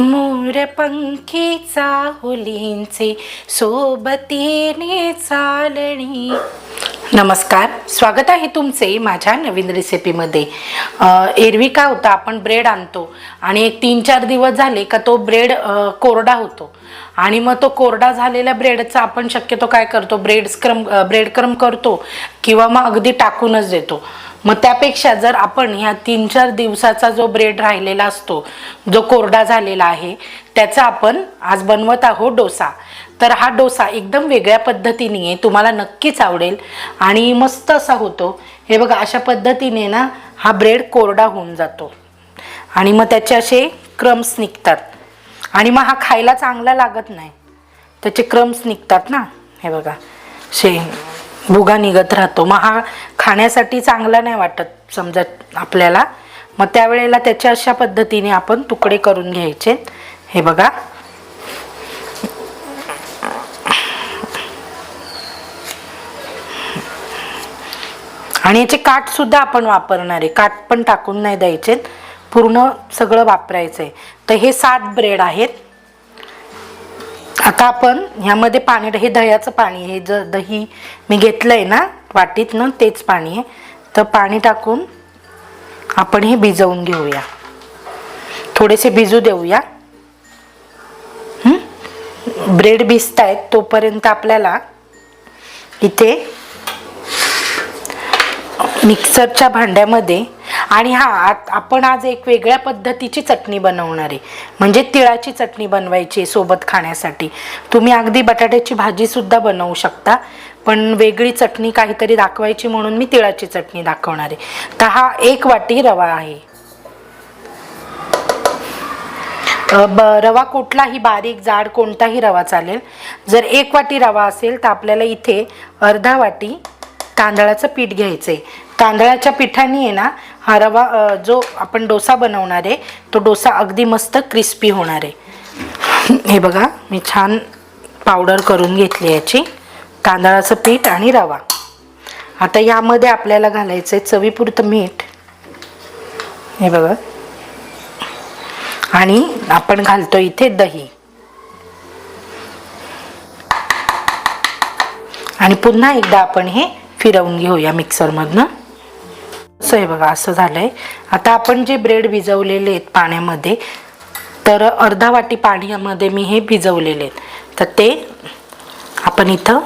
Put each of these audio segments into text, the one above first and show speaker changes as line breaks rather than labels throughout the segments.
मोर पंखीचा हुलींचे सोबतीने चालणी. नमस्कार. स्वागत आहे तुमचे माझ्या नवीन रेसिपीमध्ये एरवी काय होतं आपण ब्रेड आणतो आणि एक तीन चार दिवस झाले का तो ब्रेड कोरडा होतो. आणि मग तो कोरडा झालेल्या ब्रेडचा आपण शक्यतो काय करतो ब्रेड स्क्रम ब्रेड क्रम करतो किंवा मग अगदी टाकूनच देतो. मग त्यापेक्षा जर आपण ह्या तीन चार दिवसाचा जो ब्रेड राहिलेला असतो जो कोरडा झालेला आहे त्याचा आपण आज बनवत आहोत डोसा. तर हा डोसा एकदम वेगळ्या पद्धतीने आहे तुम्हाला नक्कीच आवडेल. आणि मस्त असा होतो. हे बघा अशा पद्धतीने ना हा ब्रेड कोरडा होऊन जातो. आणि मग त्याचे असे क्रम्स निघतात. आणि मग हा खायला चांगला लागत नाही. त्याचे क्रम्स निघतात ना. हे बघा शे भुगा निघत राहतो. मग हा खाण्यासाठी चांगला नाही वाटत समजा आपल्याला. मग त्यावेळेला त्याच्या अशा पद्धतीने आपण तुकडे करून घ्यायचे. हे बघा आणि याचे काठ सुद्धा आपण वापरणार आहे. काठ पण टाकून नाही द्यायचे. पूर्ण सगळं वापरायचं आहे तर हे सात ब्रेड आहेत. आता आपण ह्यामध्ये पाणी हे दह्याचं पाणी हे ज दही मी घेतलंय ना वाटीत ना तेच पाणी आहे. तर पाणी टाकून आपण हे भिजवून घेऊया. थोडेसे भिजू देऊया. ब्रेड भिजत आहेत तोपर्यंत आपल्याला इथे मिक्सरच्या भांड्यामध्ये. आणि हा आत- आपण आज एक वेगळ्या पद्धतीची चटणी बनवणार आहे. म्हणजे तिळाची चटणी बनवायची आहे सोबत खाण्यासाठी. तुम्ही अगदी बटाट्याची भाजीसुद्धा बनवू शकता. पण वेगळी चटणी काहीतरी दाखवायची म्हणून मी तिळाची चटणी दाखवणार आहे. तर हा एक वाटी रवा आहे. ब रवा कुठलाही बारीक जाड कोणताही रवा चालेल. जर एक वाटी रवा असेल तर आपल्याला इथे अर्धा वाटी तांदळाचं पीठ घ्यायचं आहे तांदळाच्या पिठाने आहे ना हा रवा जो आपण डोसा बनवणार आहे तो डोसा अगदी मस्त क्रिस्पी होणार आहे. हे बघा मी छान पावडर करून घेतली याची. तांदळाचं पीठ आणि रवा. आता यामध्ये आपल्याला घालायचं आहे चवीपुरतं मीठ. हे बघा. आणि आपण घालतो इथे दही. आणि पुन्हा एकदा आपण हे फिरवून घेऊया मिक्सरमधनं असं आहे बघा असं झालं आहे आता आपण जे ब्रेड भिजवलेले आहेत पाण्यामध्ये तर अर्धा वाटी पाण्यामध्ये मी हे भिजवलेले आहेत. तर ते आपण इथं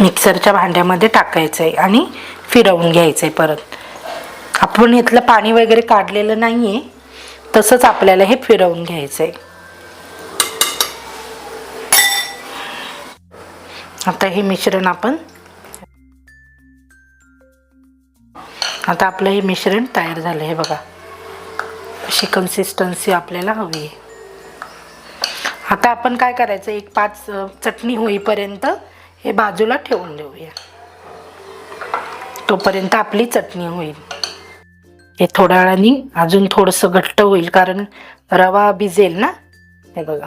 मिक्सरच्या भांड्यामध्ये टाकायचं आहे आणि फिरवून घ्यायचं आहे परत. आपण इथलं पाणी वगैरे काढलेलं नाही आहे तसंच आपल्याला हे फिरवून घ्यायचं आहे आता हे मिश्रण आपण आता आपलं हे मिश्रण तयार झालं हे बघा. अशी कन्सिस्टन्सी आपल्याला हवी आहे. आता आपण काय करायचं एक पाच चटणी होईपर्यंत हे बाजूला ठेवून देऊया. तोपर्यंत आपली चटणी होईल. हे थोड्या वेळाने अजून थोडंसं घट्ट होईल कारण रवा भिजेल ना? हे बघा.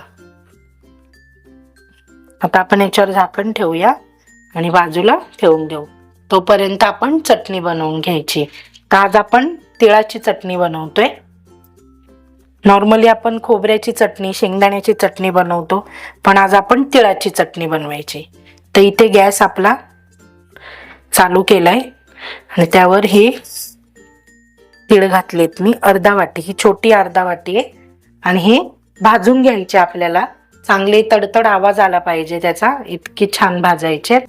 आता आपण याच्यावर झाकण ठेवूया आणि बाजूला ठेवून देऊ. तोपर्यंत आपण चटणी बनवून घ्यायची. तर आज आपण तिळाची चटणी बनवतोय. नॉर्मली आपण खोबऱ्याची चटणी शेंगदाण्याची चटणी बनवतो पण आज आपण तिळाची चटणी बनवायची. तर इथे गॅस आपला चालू केलाय. आणि त्यावर हे तीळ घातलेत मी अर्धा वाटी ही छोटी अर्धा वाटी आहे. आणि हे भाजून घ्यायचे आपल्याला. चांगले तडतड आवाज आला पाहिजे त्याचा इतकी छान भाजायचे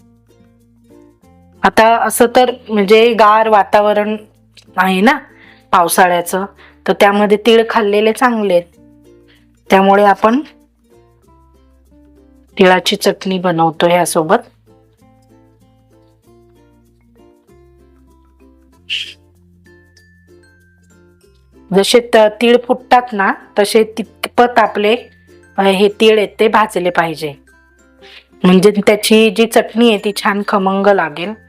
आता असं तर म्हणजे गार वातावरण आहे ना पावसाळ्याचं. तर त्यामध्ये तीळ खाल्लेले चांगले आहेत. त्यामुळे आपण तिळाची चटणी बनवतो यासोबत. जसे त- तीळ फुटतात ना तसे तितपत आपले हे तीळ आहेत ते भाजले पाहिजे. म्हणजे त्याची जी चटणी आहे ती छान खमंग लागेल.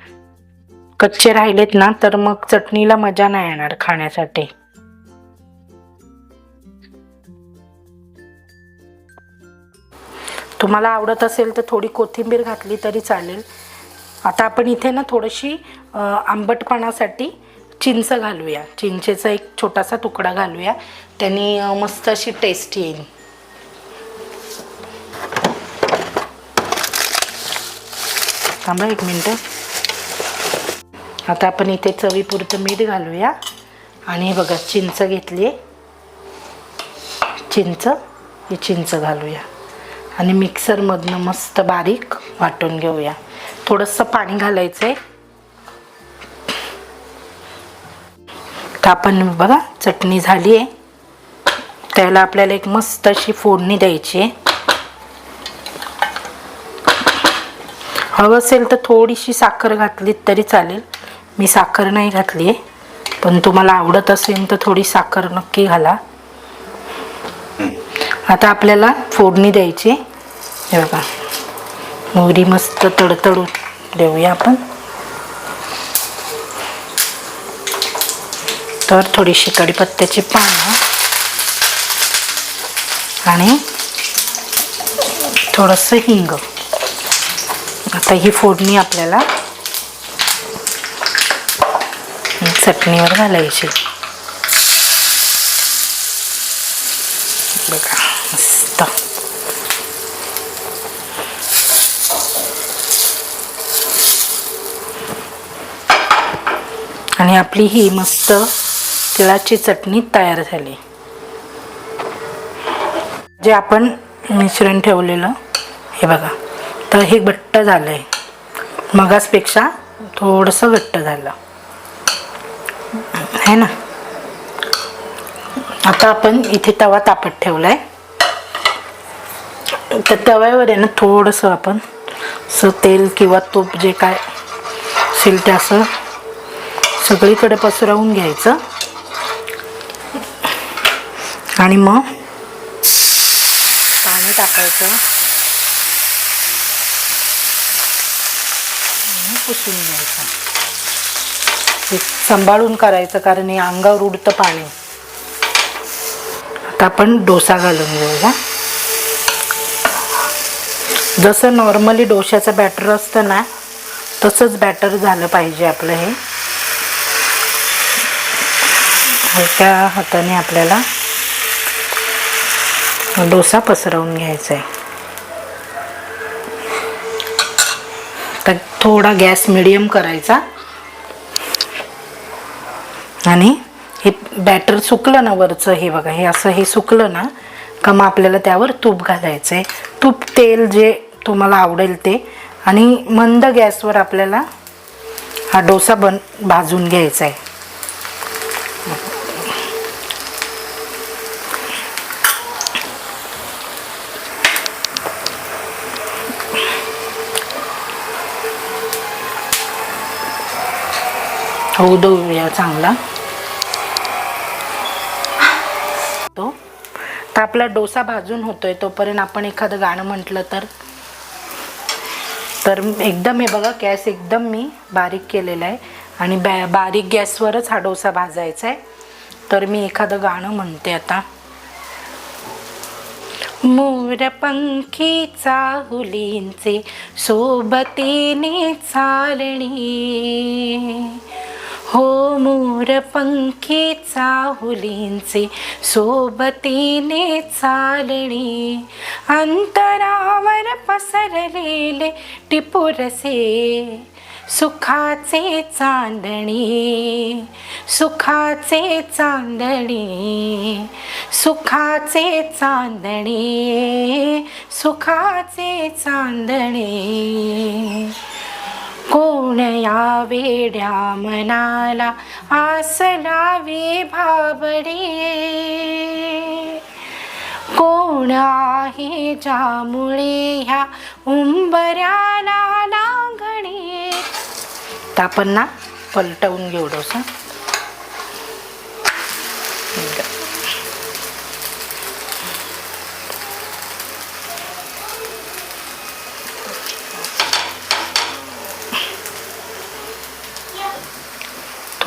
कच्चे राहिलेत ना तर मग चटणीला मजा नाही येणार खाण्यासाठी. तुम्हाला आवडत असेल तर थोडी कोथिंबीर घातली तरी चालेल. आता आपण इथे ना थोडीशी आंबटपणासाठी चिंच घालूया. चिंचेचा एक छोटासा तुकडा घालूया. त्याने मस्त अशी टेस्ट येईल. थांबा एक मिनटं. आता आपण इथे चवीपुरतं मीठ घालूया. आणि बघा चिंच घेतली चिंच ही चिंच घालूया. आणि मिक्सरमधनं मस्त बारीक वाटून घेऊया. थोडंसं पाणी घालायचं आहे तर आपण बघा चटणी झाली आहे. त्याला आपल्याला एक मस्त अशी फोडणी द्यायची आहे. हवं असेल तर थोडीशी साखर घातलीत तरी चालेल. मी साखर नाही घातली आहे. पण तुम्हाला आवडत असेल तर थोडी साखर नक्की घाला. आता आपल्याला फोडणी द्यायची. हे बघा. मोहरी मस्त तडतडून देऊया आपण. तर थोडीशी कढीपत्त्याची पानं. आणि थोडंसं हिंग. आता ही फोडणी आपल्याला चटणीवर घालायची. बघा मस्त. आणि आपली ही मस्त तिळाची चटणी तयार झाली. जे आपण मिश्रण ठेवलेलं हे बघा तर हे घट्ट झालं आहे मगासपेक्षा थोडंसं घट्ट झालं. आहे ना? आता आपण इथे तवा तापत ठेवला आहे तर तव्यावर आहे ना थोडंसं आपण असं तेल किंवा तूप जे काय असेल ते असं सगळीकडे पसरवून घ्यायचं. आणि मग पाणी टाकायचं. पुसून घ्यायचं. हे सांभाळून करायचं कारण हे अंगावर उडतं पाणी. आता आपण डोसा घालून घेऊया. जसं नॉर्मली डोशाचं बॅटर असतं ना तसंच बॅटर झालं पाहिजे आपलं हे. हलक्या हाताने आपल्याला डोसा पसरवून घ्यायचा आहे तर थोडा गॅस मिडियम करायचा. आणि हे बॅटर सुकलं ना वरचं हे बघा हे असं हे सुकलं ना का मग आपल्याला त्यावर तूप घालायचं आहे तूप तेल जे तुम्हाला आवडेल ते. आणि मंद गॅसवर आपल्याला हा डोसा बन भाजून घ्यायचा आहे होऊ देऊया चांगला तो आता आपला डोसा भाजून होतोय तोपर्यंत आपण एखादं गाणं म्हटलं तर. तर एकदम हे बघा गॅस एकदम मी बारीक केलेला आहे. आणि बॅ बारीक गॅसवरच हा डोसा भाजायचा आहे. तर मी एखादं गाणं म्हणते आता. मोरपंखी चाहुलींचे सोबतीने चालणी. हो मोर पंखी चाहुलींचे सोबतीने चालणी. अंतरावर पसरलेले टिपुरसे सुखाचे चांदणी. सुखाचे चांदणी सुखाचे चांदणी सुखाचे चांदणी. कोण या वेड्या मनाला आस लावे भाबडे कोण आहे ज्यामुळे ह्या उंबऱ्याला लांगणे तर आपण ना पलटवून घेऊ डोसा.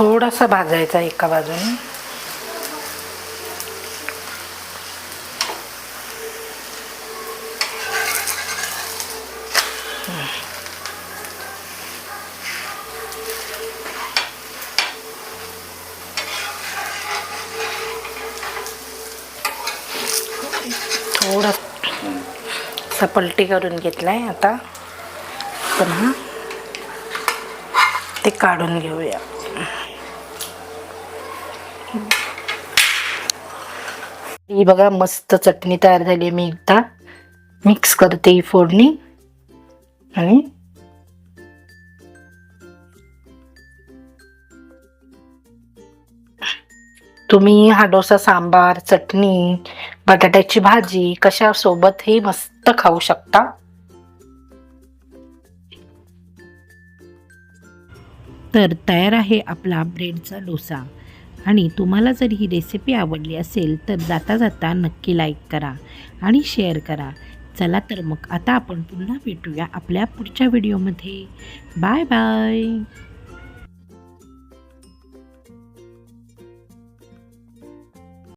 थोडासा भाजायचा एका बाजूने. थोडासा पलटी करून घेतलाय आहे आता. पुन्हा ते काढून घेऊया. ही बघा मस्त चटणी तयार झाली आहे. मी एकदा. मिक्स करते ही फोडणी. आणि तुम्ही हा डोसा सांबार चटणी बटाट्याची भाजी कशा सोबतही मस्त खाऊ शकता.
तर तयार आहे आपला ब्रेडचा डोसा. आणि तुम्हाला जर ही रेसिपी आवडली असेल तर जाता जाता नक्की लाईक करा आणि शेअर करा. चला तर मग आता आपण पुन्हा भेटूया आपल्या पुढच्या व्हिडिओमध्ये बाय बाय